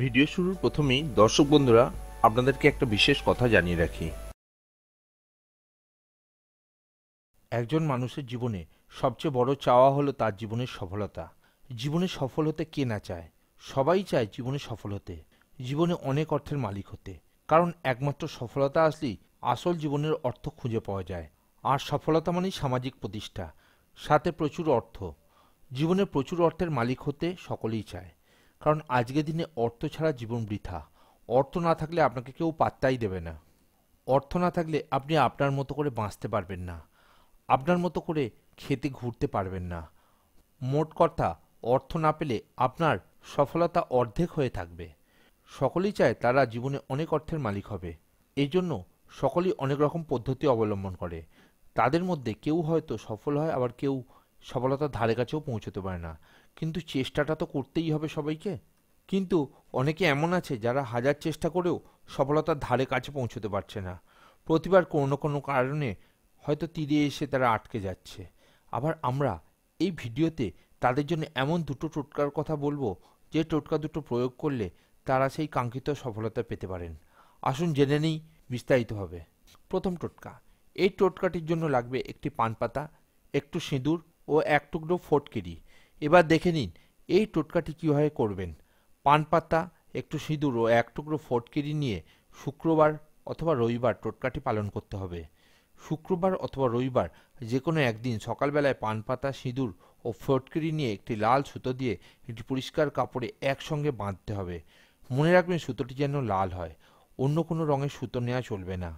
Video শুরুর প্রথমেই দর্শক বন্ধুরা, আপনাদেরকে একটা বিশেষ কথা জানিয়ে রাখি। একজন মানুষের জীবনে সবচেয়ে বড় চাওয়া হলো তার জীবনের সফলতা। জীবনে সফল হতে কে না চায়? সবাই চায় জীবনে সফল হতে। জীবনে অনেক অর্থের মালিক হতে। কারণ একমাত্র সফলতা আসলেই আসল জীবনের অর্থ খুঁজে পাওয়া যায়। আর সফলতা মানেই সামাজিক প্রতিষ্ঠা, সাথে প্রচুর অর্থ। জীবনে প্রচুর অর্থের মালিক হতে সকলেই চায়। কারণ আজকের দিনে অর্থ ছাড়া জীবন বৃথা। অর্থ না থাকলে আপনাকে কেউ পাত্তাই দেবে না। অর্থ না থাকলে আপনি আপনার মতো করে বাঁচতে পারবেন না। আপনার মতো করে খেতে ঘুরতে পারবেন না। মোট কথা, অর্থ না পেলে আপনার সফলতা অর্ধেক হয়ে থাকবে। সকলেই চায় তারা জীবনে অনেক অর্থের মালিক হবে। এই জন্য সকলেই অনেক রকম পদ্ধতি অবলম্বন করে। তাদের মধ্যে কেউ হয়তো সফল হয়, আবার কেউ সফলতার ধারে কাছেও পৌঁছতে পারে না। কিন্তু চেষ্টাটা তো করতেই হবে সবাইকে। কিন্তু অনেকে এমন আছে যারা হাজার চেষ্টা করেও সফলতার ধারে কাছে পৌঁছতে পারছে না। প্রতিবার কোনো কোনো কারণে হয়তো তীরে এসে তারা আটকে যাচ্ছে। আবার আমরা এই ভিডিওতে তাদের জন্য এমন দুটো টোটকার কথা বলব যে টোটকা দুটো প্রয়োগ করলে তারা সেই কাঙ্ক্ষিত সফলতা পেতে পারেন। আসুন জেনে নিই বিস্তারিতভাবে। প্রথম টোটকা, এই টোটকাটির জন্য লাগবে একটি পান পাতা একটু সিঁদুর ও এক টুকরো ফটকিরি। এবার দেখে নিন, এই টোটকাটি কীভাবে করবেন? পান পাতা, একটু সিঁদুর ও এক টুকরো ফটকিরি নিয়ে শুক্রবার অথবা রবিবার টোটকাটি পালন করতে হবে। শুক্রবার অথবা রবিবার যে কোনো একদিন সকালবেলায় পান পাতা, সিঁদুর ও ফটকিরি নিয়ে একটি লাল সুতো দিয়ে একটি পরিষ্কার কাপড়ে একসঙ্গে বাঁধতে হবে। মনে রাখবেন সুতোটি যেন লাল হয়, অন্য কোনো রঙের সুতো নেওয়া চলবে না।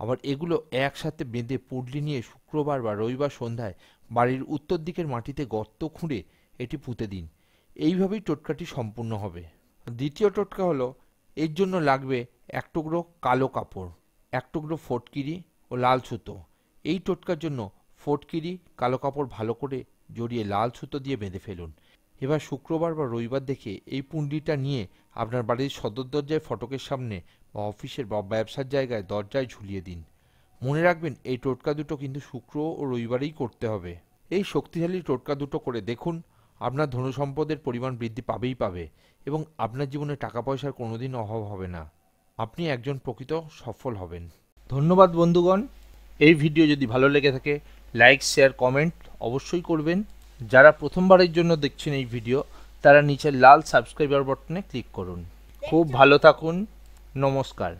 আবার এগুলো একসাথে বেঁধে পুডলি নিয়ে শুক্রবার বা রবিবার সন্ধ্যায় বাড়ির উত্তর দিকের মাটিতে গর্ত খুঁড়ে এটি পুঁতে দিন। এইভাবেই টোটকাটি সম্পূর্ণ হবে। দ্বিতীয় টোটকা হলো, এর জন্য লাগবে এক টুকরো কালো কাপড়, এক টুকরো ফটকিরি ও লাল সুতো। এই টোটকার জন্য ফটকিরি, কালো কাপড় ভালো করে জড়িয়ে লাল সুতো দিয়ে বেঁধে ফেলুন। এবার শুক্রবার বা রবিবার দেখে এই পুণ্ডিটা নিয়ে আপনার বাড়ির সদর দরজায় ফটকের সামনে বা অফিসের বা ব্যবসার জায়গায় দরজায় ঝুলিয়ে দিন। মনে রাখবেন, এই টোটকা দুটো কিন্তু শুক্র ও রবিবারেই করতে হবে। এই শক্তিশালী টোটকা দুটো করে দেখুন, আপনার ধনু সম্পদের পরিমাণ বৃদ্ধি পাবেই পাবে এবং আপনার জীবনে টাকা পয়সার কোনোদিন অভাব হবে না। আপনি একজন প্রকৃত সফল হবেন। ধন্যবাদ বন্ধুগণ। এই ভিডিও যদি ভালো লেগে থাকে, লাইক, শেয়ার, কমেন্ট অবশ্যই করবেন। যারা প্রথমবারের জন্য দেখছেন এই ভিডিও তারা নিচে লাল সাবস্ক্রাইবার বটনে ক্লিক করুন। খুব ভালো থাকুন। নমস্কার।